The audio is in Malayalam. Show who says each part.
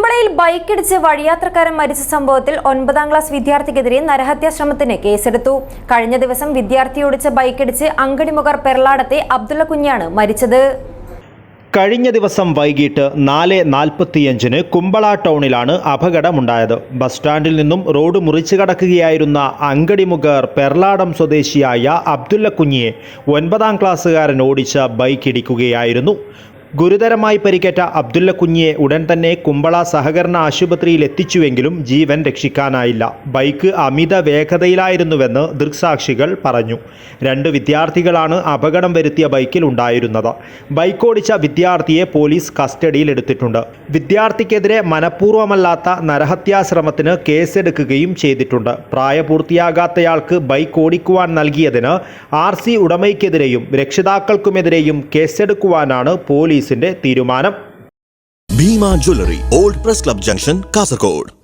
Speaker 1: കുമ്പളയിൽ ബൈക്കിടിച്ച് വഴിയാത്രക്കാരൻ മരിച്ച സംഭവത്തിൽ ഒൻപതാം ക്ലാസ് വിദ്യാർത്ഥിക്കെതിരെ നരഹത്യാ ശ്രമത്തിന് കേസെടുത്തു. കഴിഞ്ഞ ദിവസം വിദ്യാർത്ഥി ഓടിച്ച ബൈക്കിടിച്ച് അങ്കടിമുഖർ പെർളാടത്തെ അബ്ദുള്ള കുഞ്ഞാണ് മരിച്ചത്.
Speaker 2: കഴിഞ്ഞ ദിവസം വൈകിട്ട് നാല് നാൽപ്പത്തിയഞ്ചിന് കുമ്പള ടൗണിലാണ് അപകടമുണ്ടായത്. ബസ് സ്റ്റാൻഡിൽ നിന്നും റോഡ് മുറിച്ചു കടക്കുകയായിരുന്ന അങ്കടിമുഖർ പെർലാടം സ്വദേശിയായ അബ്ദുല്ല കുഞ്ഞിയെ ഒൻപതാം ക്ലാസ്സുകാരൻ ഓടിച്ച ബൈക്ക് ഇടിക്കുകയായിരുന്നു. ഗുരുതരമായി പരിക്കേറ്റ അബ്ദുല്ല കുഞ്ഞിയെ ഉടൻ തന്നെ കുമ്പള സഹകരണ ആശുപത്രിയിൽ എത്തിച്ചുവെങ്കിലും ജീവൻ രക്ഷിക്കാനായില്ല. ബൈക്ക് അമിത വേഗതയിലായിരുന്നുവെന്ന് ദൃക്സാക്ഷികൾ പറഞ്ഞു. രണ്ട് വിദ്യാർത്ഥികളാണ് അപകടം വരുത്തിയ ബൈക്കിൽ ഉണ്ടായിരുന്നത്. ബൈക്ക് ഓടിച്ച വിദ്യാർത്ഥിയെ പോലീസ് കസ്റ്റഡിയിലെടുത്തിട്ടുണ്ട് വിദ്യാർത്ഥിക്കെതിരെ മനഃപൂർവമല്ലാത്ത നരഹത്യാശ്രമത്തിന് കേസെടുക്കുകയും ചെയ്തിട്ടുണ്ട്. പ്രായപൂർത്തിയാകാത്തയാൾക്ക് ബൈക്ക് ഓടിക്കുവാൻ നൽകിയതിന് ആർ സി ഉടമയ്ക്കെതിരെയും രക്ഷിതാക്കൾക്കുമെതിരെയും കേസെടുക്കുവാനാണ് പോലീസിന്റെ തീരുമാനം.
Speaker 3: Bhima jewellery old press club junction Kasaragod.